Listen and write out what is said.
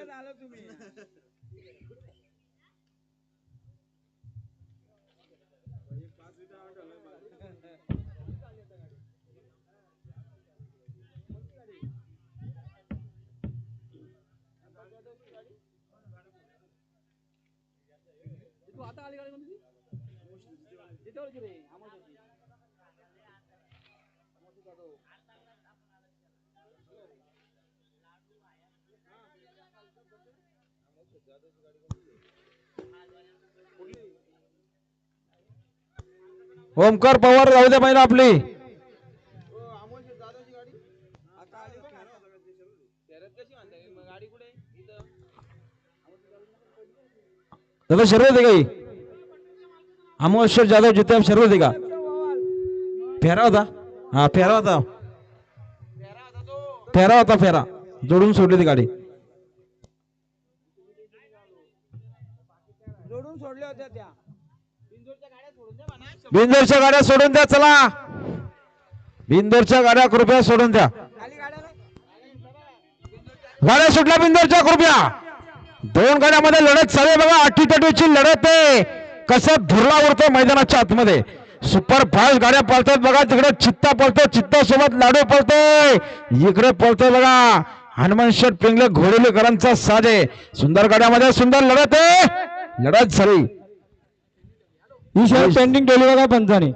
इतक्यात आला तुम्ही तू आता आली गाडी कोणती तिथे ओळखी रे आमोशाची. ओमकार पवार जाऊ द्या पहिला आपली. दादा शर्यत आहे काही. अमोश्वर जाधव जिथे शर्यत आहे का? फेरा होता. हा फेरा होता. फेरा होता फेरा. जोडून सोडली ती गाडी. जोडून सोडल्या होत्या त्या. बिंदूरच्या गाड्या सोडून द्या चला. बिंदोरच्या गाड्या कृपया सोडून द्या. गाड्या सुटल्या बिंदोरच्या कृपया. दोन गाड्यामध्ये लढत चालू बघा अटीतटीची लढत आहे. कसं धुरला उरतो मैदानाच्या आतमध्ये. सुपर फास्ट गाड्या पळतात बघा तिकडे चित्ता पळतो चित्ता सोबत लाडू पळतोय. इकडे पळतोय बघा. हनुमान शेठ पिंगले घोडेलेकरांचा साज आहे सुंदर गड्यामध्ये सुंदर लढत आहे. लढत झाली. ही शेवट पेंटिंग केली बघा पंचाने.